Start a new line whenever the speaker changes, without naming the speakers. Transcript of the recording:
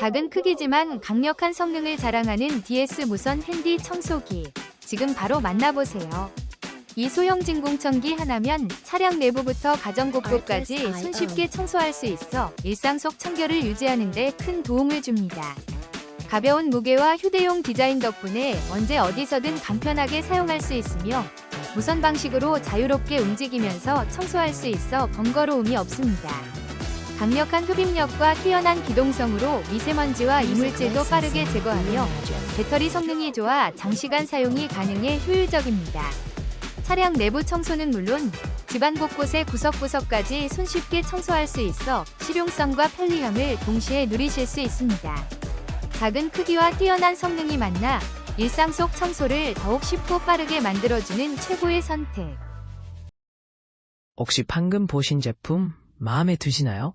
작은 크기지만 강력한 성능을 자랑하는 DS 무선 핸디 청소기. 지금 바로 만나보세요. 이 소형 진공청기 하나면 차량 내부부터 가정 곳곳까지 손쉽게 청소할 수 있어 일상 속 청결을 유지하는 데 큰 도움을 줍니다. 가벼운 무게와 휴대용 디자인 덕분에 언제 어디서든 간편하게 사용할 수 있으며 무선 방식으로 자유롭게 움직이면서 청소할 수 있어 번거로움이 없습니다. 강력한 흡입력과 뛰어난 기동성으로 미세먼지와 이물질도 빠르게 제거하며 배터리 성능이 좋아 장시간 사용이 가능해 효율적입니다. 차량 내부 청소는 물론 집안 곳곳의 구석구석까지 손쉽게 청소할 수 있어 실용성과 편리함을 동시에 누리실 수 있습니다. 작은 크기와 뛰어난 성능이 만나 일상 속 청소를 더욱 쉽고 빠르게 만들어주는 최고의 선택.
혹시 방금 보신 제품 마음에 드시나요?